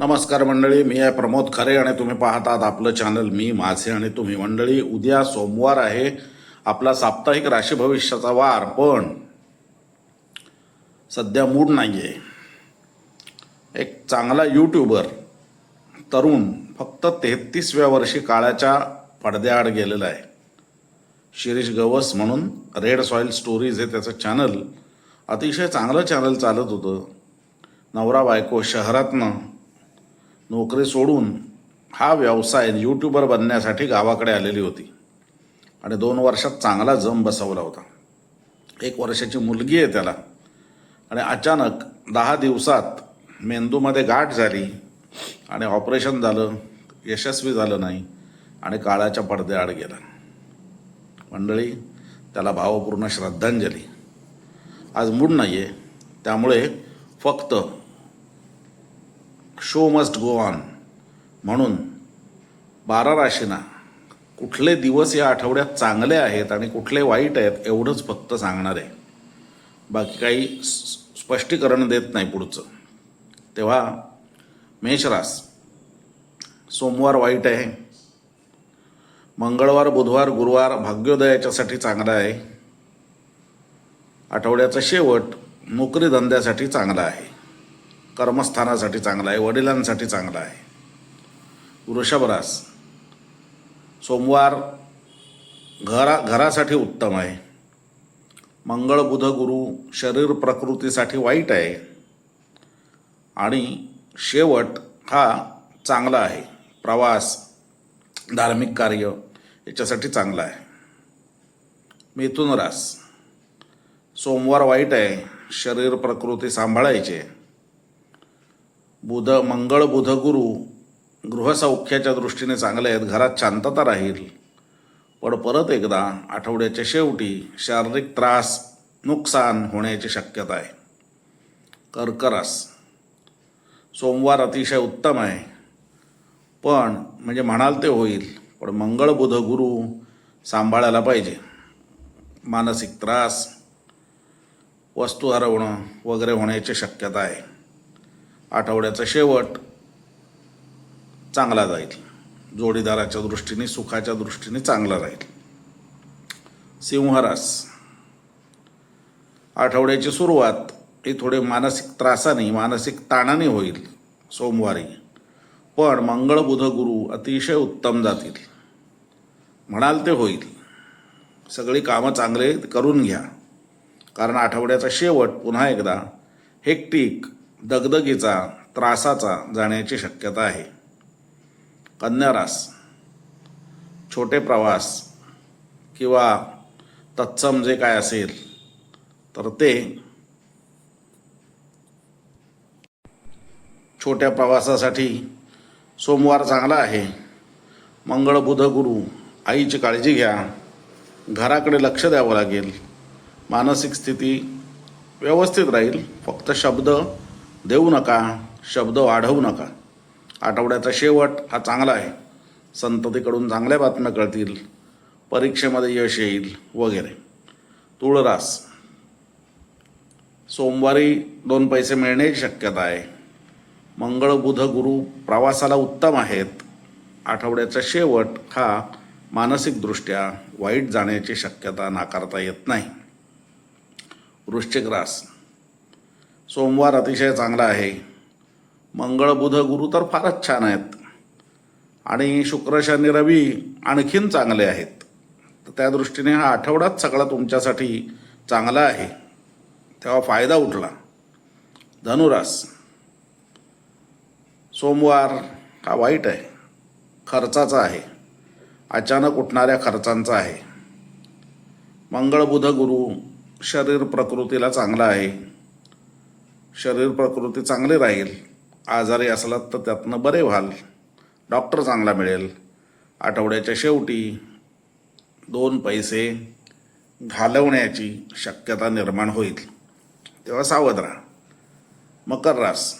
नमस्कार मंडळी मी आहे प्रमोद खरे आणि तुम्ही पाहतात आपलं चॅनल मी माझे आणि तुम्ही मंडळी. उद्या सोमवार आहे आपला साप्ताहिक राशी भविष्याचा वार पण सध्या मूड नाही आहे एक चांगला यूट्यूबर तरुण फक्त तेहतीसव्या वर्षी काळाच्या पडद्याआड गेलेला आहे. शिरीष गवस म्हणून रेड सॉईल स्टोरीज हे त्याचं चॅनल अतिशय चांगलं चॅनल चालत होतं. नवरा बायको शहरातनं नोकरी सोडून हा व्यवसाय यूट्यूबर बनण्यासाठी गावाकडे आलेली होती. आणि दोन वर्षात चांगला जम बसवला होता. एक वर्षाची मुलगी आहे त्याला. आणि अचानक दहा दिवसात मेंदूमध्ये गाठ झाली आणि ऑपरेशन झालं यशस्वी झालं नाही आणि काळाच्या पडद्याआड गेला. मंडळी त्याला भावपूर्ण श्रद्धांजली. आज मूड नाही आहे त्यामुळे फक्त शो मस्ट गो ऑन म्हणून बारा राशींना कुठले दिवस या आठवड्यात चांगले आहेत आणि कुठले वाईट आहेत एवढंच फक्त सांगणार आहे. बाकी काही स्पष्टीकरण देत नाही पुढचं. तेव्हा मेषरास सोमवार वाईट आहे. मंगळवार बुधवार गुरुवार भाग्योदयाच्यासाठी चांगला आहे. आठवड्याचा शेवट नोकरी धंद्यासाठी चांगला आहे. कर्मस्थानासाठी चांगला आहे वडिलांसाठी चांगला आहे. वृषभ रास सोमवार घरा घरासाठी उत्तम आहे. मंगळ बुध गुरु शरीर प्रकृतीसाठी वाईट आहे. आणि शेवट हा चांगला आहे. प्रवास धार्मिक कार्य याच्यासाठी चांगला आहे. मिथुन रास सोमवार वाईट आहे शरीर प्रकृती सांभाळायची. आहे बुध मंगळ बुधगुरू गृहसौख्याच्या दृष्टीने चांगले आहेत. घरात शांतता राहील. पण परत एकदा आठवड्याच्या शेवटी शारीरिक त्रास नुकसान होण्याची शक्यता आहे. कर्करास. सोमवार अतिशय उत्तम आहे. पण म्हणजे म्हणाल ते होईल पण मंगळ बुध गुरु सांभाळायला पाहिजे. मानसिक त्रास वस्तू हरवणं वगैरे होण्याची शक्यता आहे. आठवड्याचा शेवट चांगला जाईल. जोडीदाराच्या दृष्टीने सुखाच्या दृष्टीने चांगला राहील. सिंहरास आठवड्याची सुरुवात ही थोडे मानसिक त्रासाने मानसिक ताणाने होईल सोमवारी. पण मंगळ बुध गुरु अतिशय उत्तम जातील. म्हणाल ते होईल. सगळी कामं चांगले करून घ्या. कारण आठवड्याचा शेवट पुन्हा एकदा हेक्टिक दगदगीचा त्रासाचा जाण्याची शक्यता आहे. कन्या रास छोटे प्रवास किंवा तत्सम जे काय असेल तर ते छोट्या प्रवासासाठी सोमवार चांगला आहे. मंगळ बुध गुरु आईची काळजी घ्या. घराकडे लक्ष द्यावं लागेल. मानसिक स्थिती व्यवस्थित राहील. फक्त शब्द देऊ नका शब्द वाढवू नका. आठवड्याचा शेवट हा चांगला आहे. संततीकडून चांगल्या बातम्या कळतील परीक्षेमध्ये यश येईल वगैरे. तुळरास सोमवारी दोन पैसे मिळण्याची शक्यता आहे. मंगळ बुध गुरु प्रवासाला उत्तम आहेत. आठवड्याचा शेवट हा मानसिकदृष्ट्या वाईट जाण्याची शक्यता नाकारता येत नाही. वृश्चिक रास सोमवार अतिशय चांगला आहे. मंगळ बुध गुरु तर फारच छान आहेत. आणि शुक्र शनी रवी आणखीन चांगले आहेत. तर त्या दृष्टीने हा आठवडाच सगळा तुमच्यासाठी चांगला आहे. तेव्हा फायदा उठला. धनुरास सोमवार हा वाईट आहे? खर्चाचा आहे. अचानक उठणाऱ्या खर्चांचा आहे. मंगळ बुध गुरु शरीर प्रकृतीला चांगला आहे. शरीर प्रकृती चांगली राहील आजारी असलात तर त्यातनं बरे व्हाल डॉक्टर चांगला मिळेल. आठवड्याच्या शेवटी दोन पैसे घालवण्याची शक्यता निर्माण होईल. तेव्हा सावध राहा. मकर रास.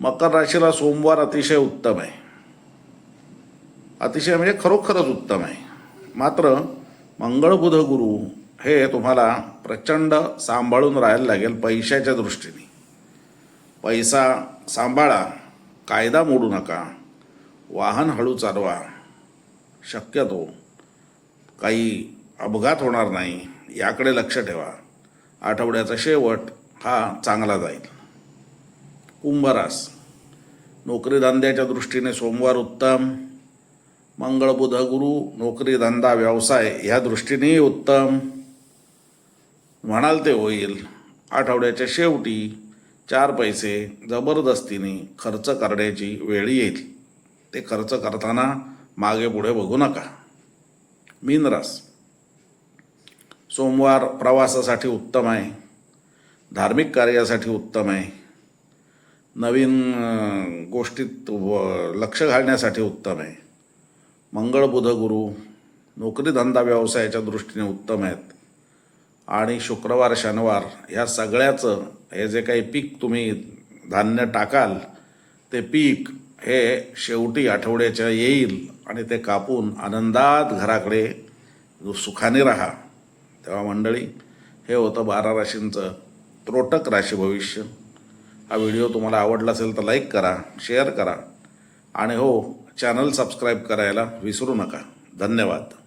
मकर राशीला सोमवार अतिशय उत्तम आहे. अतिशय म्हणजे खरोखरच उत्तम आहे. मात्र मंगळ बुध गुरु हे तुम्हाला प्रचंड सांभाळून राहायला लागेल पैशाच्या दृष्टीने. पैसा सांभाळा कायदा मोडू नका वाहन हळू चालवा शक्यतो काही अपघात होणार नाही याकडे लक्ष ठेवा. आठवड्याचा शेवट हा चांगला जाईल. कुंभरास नोकरी धंद्याच्या दृष्टीने सोमवार उत्तम मंगळ बुध गुरु नोकरी धंदा व्यवसाय ह्या दृष्टीनेही उत्तम. म्हणाल ते होईल. आठवड्याच्या शेवटी चार पैसे जबरदस्तीने खर्च करण्याची वेळ येईल. ते खर्च करताना मागे पुढे बघू नका. मीनरास सोमवार प्रवासासाठी उत्तम आहे. धार्मिक कार्यासाठी उत्तम आहे. नवीन गोष्टीत व- लक्ष घालण्यासाठी उत्तम आहे. मंगळ बुध गुरु नोकरी धंदा व्यवसायाच्या दृष्टीने उत्तम आहेत. आणि शुक्रवार शनिवार ह्या सगळ्याचं हे जे काही पीक तुम्ही धान्य टाकाल ते पीक हे शेवटी आठवड्याच्या येईल आणि ते कापून आनंदात घराकडे सुखाने राहा. तेव्हा मंडळी हे होतं बारा राशींचं त्रोटक राशी भविष्य. हा व्हिडिओ तुम्हाला आवडला असेल तर लाईक करा शेअर करा आणि हो चॅनल सबस्क्राईब करायला विसरू नका. धन्यवाद.